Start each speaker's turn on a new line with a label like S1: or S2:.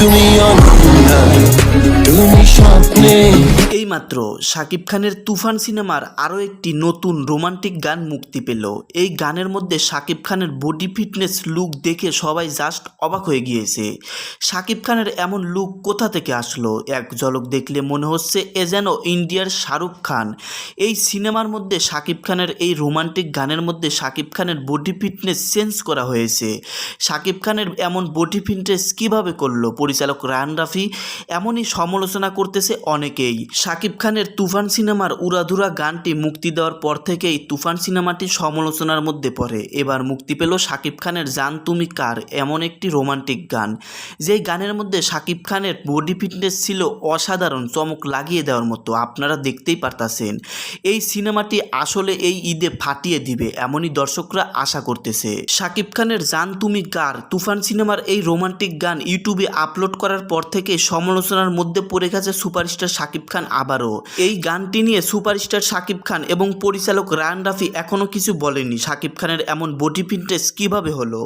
S1: তুমি অনন্যা তুমি
S2: এইমাত্র শাকিব খানের তুফান সিনেমার আরও একটি নতুন রোমান্টিক গান মুক্তি পেল। এই গানের মধ্যে শাকিব খানের বডি ফিটনেস লুক দেখে সবাই জাস্ট অবাক হয়ে গিয়েছে। শাকিব খানের এমন লুক কোথা থেকে আসলো? এক ঝলক দেখলে মনে হচ্ছে এ যেন ইন্ডিয়ার শাহরুখ খান। এই সিনেমার মধ্যে শাকিব খানের এই রোমান্টিক গানের মধ্যে শাকিব খানের বডি ফিটনেস চেঞ্জ করা হয়েছে। শাকিব খানের এমন বডি ফিটনেস কীভাবে করল? পরিচালক রায়ান রাফি এমনই সমালোচনা করতেছে অনেকেই। শাকিব খানের তুফান সিনেমার উড়াধুরা গানটি মুক্তি দেওয়ার পর থেকেই তুফান সিনেমাটি সমালোচনার মধ্যে পড়ে। এবার মুক্তি পেল শাকিব খানের জান তুমি কার? এমন একটি রোমান্টিক গান। যেই গানের মধ্যে শাকিব খানের বডি ফিটনেস ছিল অসাধারণ, চমক লাগিয়ে দেওয়ার মতো, আপনারা দেখতেই পারতাছেন। এই সিনেমাটি আসলে এই ঈদে ফাটিয়ে দিবে, এমনই দর্শকরা আশা করতেছে। শাকিব খানের জান তুমি কার? তুফান সিনেমার এই রোমান্টিক গান ইউটিউবে আপলোড করার পর থেকে সমালোচনার মধ্যে পড়ে গেছে সুপারস্টার শাকিব খান আবারও এই গানটি নিয়ে সুপারস্টার শাকিব খান এবং পরিচালক রায়ান রাফি এখনও কিছু বলেনি শাকিব খানের এমন বডি ফিটনেস কীভাবে হলো?